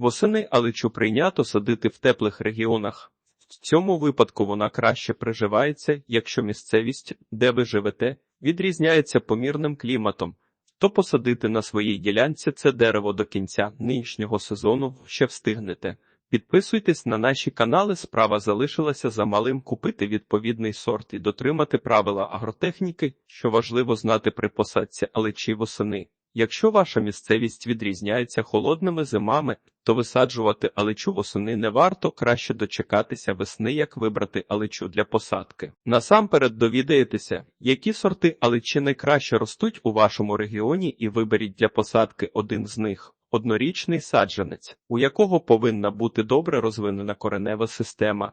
Восени алечу прийнято садити в теплих регіонах. В цьому випадку вона краще приживається, якщо місцевість, де ви живете, відрізняється помірним кліматом. То посадити на своїй ділянці це дерево до кінця нинішнього сезону ще встигнете. Підписуйтесь на наші канали. Справа залишилася за малим купити відповідний сорт і дотримати правила агротехніки, що важливо знати при посадці алечі восени. Якщо ваша місцевість відрізняється холодними зимами, то висаджувати алечу восени не варто краще дочекатися весни, як вибрати алечу для посадки. Насамперед довідаєтеся, які сорти алечі найкраще ростуть у вашому регіоні, і виберіть для посадки один з них. Однорічний саджанець, у якого повинна бути добре розвинена коренева система.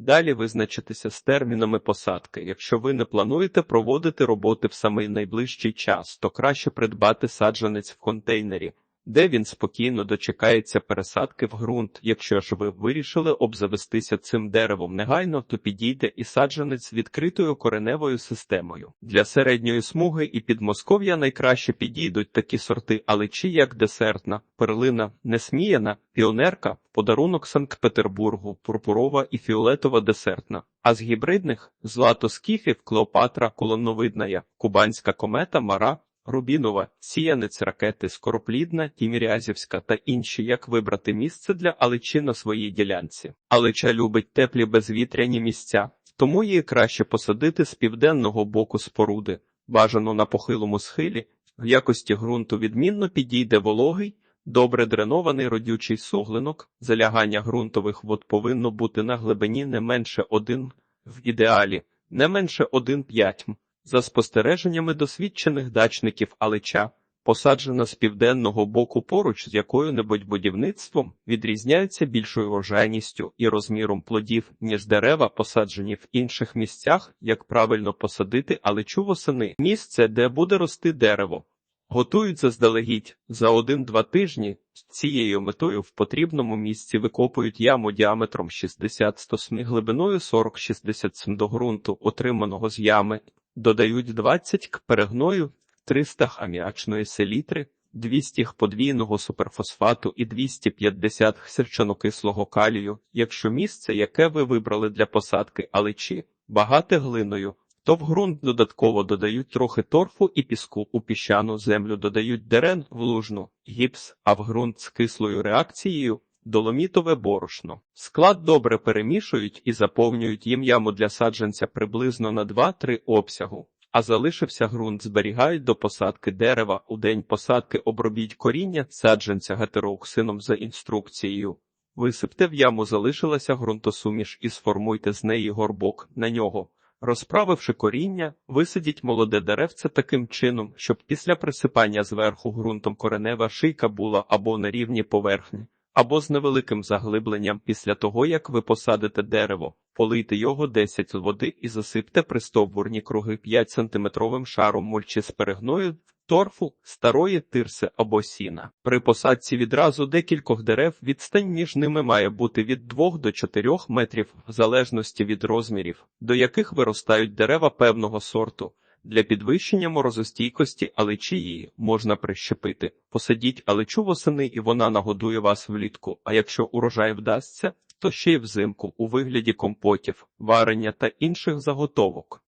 Далі визначитися з термінами посадки. Якщо ви не плануєте проводити роботи в самий найближчий час, то краще придбати саджанець в контейнері, де він спокійно дочекається пересадки в ґрунт. Якщо ж ви вирішили обзавестися цим деревом негайно, то підійде і саджанець з відкритою кореневою системою. Для середньої смуги і підмосков'я найкраще підійдуть такі сорти алечі, як десертна, перлина, несміяна, піонерка, подарунок Санкт-Петербургу, пурпурова і фіолетова десертна. А з гібридних злато скіфів, Клеопатра, колоновидная, кубанська комета, мара, Рубінова, сіянець ракети, скороплідна, тімірязівська та інші, як вибрати місце для алечі на своїй ділянці. Алеча любить теплі безвітряні місця, тому її краще посадити з південного боку споруди, бажано на похилому схилі. В якості ґрунту відмінно підійде вологий, добре дренований родючий суглинок. Залягання ґрунтових вод повинно бути на глибині не менше 1, в ідеалі не менше 1,5 м. За спостереженнями досвідчених дачників алеча, посаджена з південного боку поруч з якою-небудь будівництвом, відрізняється більшою врожайністю і розміром плодів, ніж дерева, посаджені в інших місцях, як правильно посадити алечу восени. Місце, де буде рости дерево. Готують заздалегідь за один-два тижні. З цією метою в потрібному місці викопують яму діаметром 60 см, глибиною 40-60 см до ґрунту, отриманого з ями, додають 20 к перегною, 300 аміачної селітри, 200 г подвійного суперфосфату і 250 г сірчанокислого калію, якщо місце, яке ви вибрали для посадки алечі, багате глиною, то в ґрунт додатково додають трохи торфу і піску, у піщану землю додають дерен, влужну, гіпс, а в ґрунт з кислою реакцією доломітове борошно. Склад добре перемішують і заповнюють їм яму для саджанця приблизно на 2-3 обсягу. А залишився ґрунт зберігають до посадки дерева. У день посадки обробіть коріння саджанця гетероуксином за інструкцією. Висипте в яму залишилася ґрунтосуміш і сформуйте з неї горбок на нього. Розправивши коріння, висадіть молоде деревце таким чином, щоб після присипання зверху ґрунтом коренева шийка була або на рівні поверхні, або з невеликим заглибленням після того, як ви посадите дерево, полийте його 10 води і засипте пристовбурні круги 5 сантиметровим шаром мульчі з перегною, торфу, старої тирси або сіна. При посадці відразу декількох дерев відстань між ними має бути від 2 до 4 метрів, в залежності від розмірів, до яких виростають дерева певного сорту. Для підвищення морозостійкості алечії можна прищепити. Посадіть алечу восени і вона нагодує вас влітку, а якщо урожай вдасться, то ще й взимку у вигляді компотів, варення та інших заготовок.